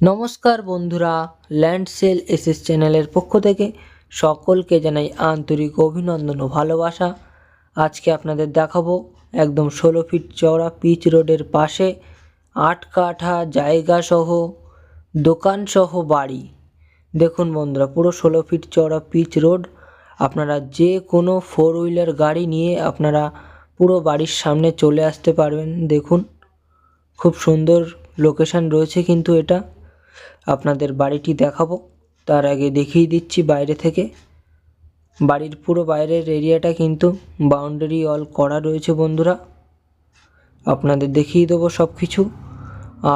নমস্কার বন্ধুরা land sell SS চ্যানেলের পক্ষ থেকে সকলকে জানাই আন্তরিক অভিনন্দন ও ভালোবাসা। আজকে আপনাদের দেখাবো একদম ষোলো ফিট চওড়া পিচ রোডের পাশে আট কাঠা জায়গা সহ, দোকান সহ বাড়ি। দেখুন বন্ধুরা, পুরো ষোলো ফিট চওড়া পিচ রোড। আপনারা যে কোনো ফোর হুইলার গাড়ি নিয়ে আপনারা পুরো বাড়ির সামনে চলে আসতে পারবেন। দেখুন, খুব সুন্দর লোকেশন রয়েছে কিন্তু এটা। আপনাদের বাড়িটি দেখাবো। তার আগে দেখিয়ে দিচ্ছি বাইরে থেকে। বাড়ির পুরো বাইরের এরিয়াটা কিন্তু বাউন্ডারি অল করা রয়েছে বন্ধুরা। আপনাদের দেখিয়ে দেবো সব কিছু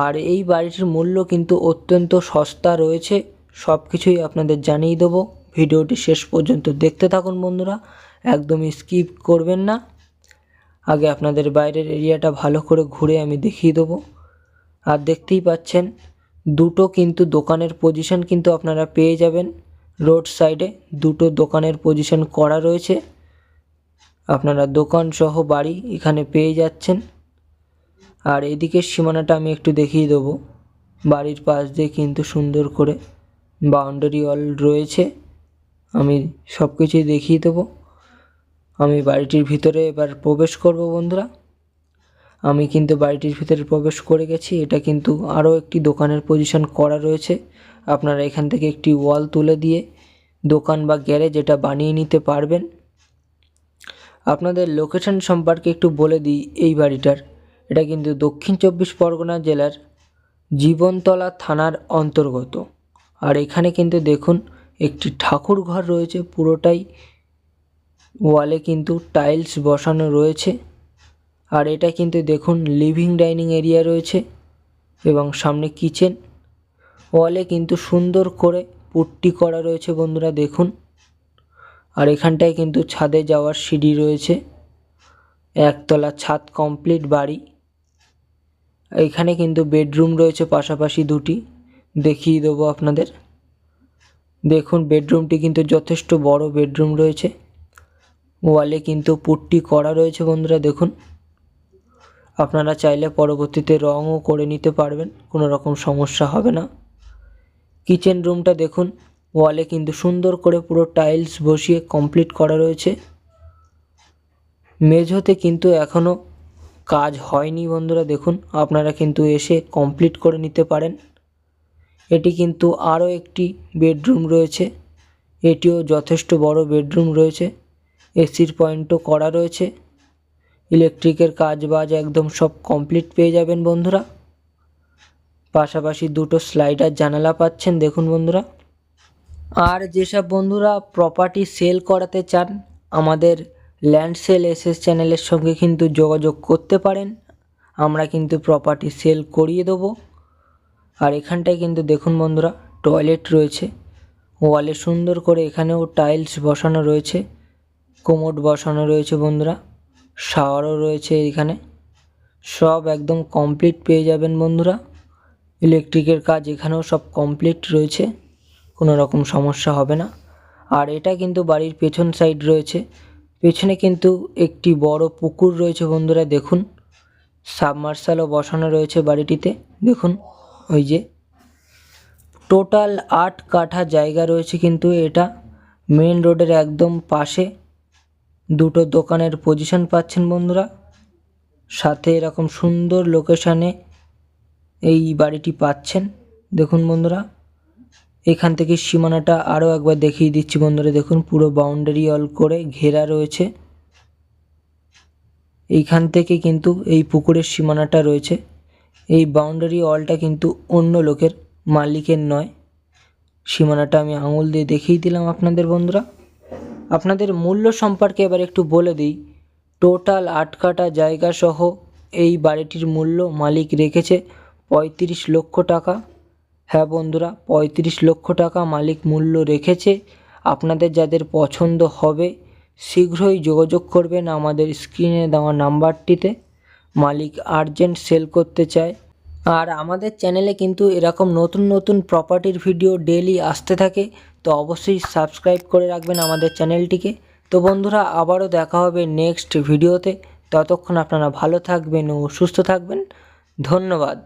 আর এই বাড়িটির মূল্য কিন্তু অত্যন্ত সস্তা রয়েছে। সব কিছুই আপনাদের জানিয়ে দেবো। ভিডিওটি শেষ পর্যন্ত দেখতে থাকুন বন্ধুরা। একদমই স্কিপ করবেন না। আগে আপনাদের বাইরের এরিয়াটা ভালো করে ঘুরে আমি দেখিয়ে দেবো। আর দেখতেই পাচ্ছেন দুটো কিন্তু দোকানের পজিশন কিন্তু আপনারা পেয়ে যাবেন। রোড সাইডে দুটো দোকানের পজিশন করা রয়েছে। আপনারা দোকান সহ বাড়ি এখানে পেয়ে যাচ্ছেন। আর এদিকের সীমানাটা আমি একটু দেখিয়ে দেবো। বাড়ির পাশ দিয়ে কিন্তু সুন্দর করে বাউন্ডারি ওয়াল রয়েছে। আমি সব কিছুই দেখিয়ে দেবো। আমি বাড়িটির ভিতরে এবার প্রবেশ করব বন্ধুরা। আমি কিন্তু বাড়িটির ভিতরে প্রবেশ করে গেছি। এটা কিন্তু আরও একটি দোকানের পজিশন করা রয়েছে। আপনারা এখান থেকে একটি ওয়াল তুলে দিয়ে দোকান বা গ্যারেজ এটা বানিয়ে নিতে পারবেন। আপনাদের লোকেশন সম্পর্কে একটু বলে দিই এই বাড়িটার। এটা কিন্তু দক্ষিণ চব্বিশ পরগনা জেলার জীবনতলা থানার অন্তর্গত। আর এখানে কিন্তু দেখুন একটি ঠাকুর ঘর রয়েছে। পুরোটাই ওয়ালে কিন্তু টাইলস বসানো রয়েছে। আর এটা কিন্তু দেখুন লিভিং ডাইনিং এরিয়া রয়েছে এবং সামনে কিচেন ওয়ালে কিন্তু সুন্দর করে পুট্টি করা রয়েছে বন্ধুরা দেখুন। আর এখানটায় কিন্তু ছাদে যাওয়ার সিঁড়ি রয়েছে, একতলা ছাদ কমপ্লিট বাড়ি। এখানে কিন্তু বেডরুম রয়েছে পাশাপাশি দুটি, দেখিয়ে দেবো আপনাদের। দেখুন বেডরুমটি কিন্তু যথেষ্ট বড় বেডরুম রয়েছে। ওয়ালে কিন্তু পুট্টি করা রয়েছে বন্ধুরা দেখুন। আপনারা চাইলে পরবর্তীতে রঙও করে নিতে পারবেন, কোনো রকম সমস্যা হবে না। কিচেন রুমটা দেখুন, ওয়ালে কিন্তু সুন্দর করে পুরো টাইলস বসিয়ে কমপ্লিট করা রয়েছে। মেঝোতে কিন্তু এখনও কাজ হয়নি বন্ধুরা, দেখুন, আপনারা কিন্তু এসে কমপ্লিট করে নিতে পারেন। এটি কিন্তু আরও একটি বেডরুম রয়েছে, এটিও যথেষ্ট বড় বেডরুম রয়েছে, এসির পয়েন্টও করা রয়েছে। ইলেকট্রিকের কাজ বাজ একদম সব কমপ্লিট পেয়ে যাবেন বন্ধুরা। পাশাপাশি দুটো স্লাইডার জানালা পাচ্ছেন, দেখুন বন্ধুরা। আর যেসব বন্ধুরা প্রপার্টি সেল করাতে চান, আমাদের ল্যান্ড সেল এসএস চ্যানেলের সঙ্গে কিন্তু যোগাযোগ করতে পারেন। আমরা কিন্তু প্রপার্টি সেল করিয়ে দেবো। আর এখানটায় কিন্তু দেখুন বন্ধুরা টয়লেট রয়েছে। ওয়ালে সুন্দর করে এখানেও টাইলস বসানো রয়েছে। কোমোড বসানো রয়েছে বন্ধুরা। শাওয়ারও রয়েছে এখানে। সব একদম কমপ্লিট পেয়ে যাবেন বন্ধুরা। ইলেকট্রিকের কাজ এখানেও সব কমপ্লিট রয়েছে। কোনো রকম সমস্যা হবে না। আর এটা কিন্তু বাড়ির পেছন সাইড রয়েছে। পেছনে কিন্তু একটি বড় পুকুর রয়েছে বন্ধুরা, দেখুন। সাবমার্শালও বসানো রয়েছে বাড়িটিতে, দেখুন। ওই যে টোটাল আট কাঠা জায়গা রয়েছে কিন্তু এটা। মেন রোডের একদম পাশে। দুটো দোকানের পজিশন পাচ্ছেন বন্ধুরা। সাথে এরকম সুন্দর লোকেশানে এই বাড়িটি পাচ্ছেন। দেখুন বন্ধুরা, এখান থেকে সীমানাটা আরও একবার দেখিয়ে দিচ্ছি বন্ধুরা। দেখুন, পুরো বাউন্ডারি অল করে ঘেরা রয়েছে। এইখান থেকে কিন্তু এই পুকুরের সীমানাটা রয়েছে। এই বাউন্ডারি অলটা কিন্তু অন্য লোকের মালিকের নয়। সীমানাটা আমি আঙুল দিয়ে দেখিয়ে দিলাম আপনাদের বন্ধুরা। আপনাদের মূল্য সম্পর্কে এবার একটু বলে দিই। টোটাল আট কাটা জায়গা সহ এই বাড়িটির মূল্য মালিক রেখেছে পঁয়ত্রিশ লক্ষ টাকা। হ্যাঁ বন্ধুরা, পঁয়ত্রিশ লক্ষ টাকা মালিক মূল্য রেখেছে। আপনাদের যাদের পছন্দ হবে, শীঘ্রই যোগাযোগ করবেন আমাদের স্ক্রিনে দেওয়া নাম্বারটিতে। মালিক আর্জেন্ট সেল করতে চায়। আর আমাদের চ্যানেলে কিন্তু এরকম নতুন নতুন প্রপার্টির ভিডিও ডেলি আসতে থাকে। তো অবশ্যই সাবস্ক্রাইব করে রাখবেন আমাদের চ্যানেলটিকে। তো বন্ধুরা, আবারও দেখা হবে নেক্সট ভিডিওতে। ততক্ষণ আপনারা ভালো থাকবেন ও সুস্থ থাকবেন। ধন্যবাদ।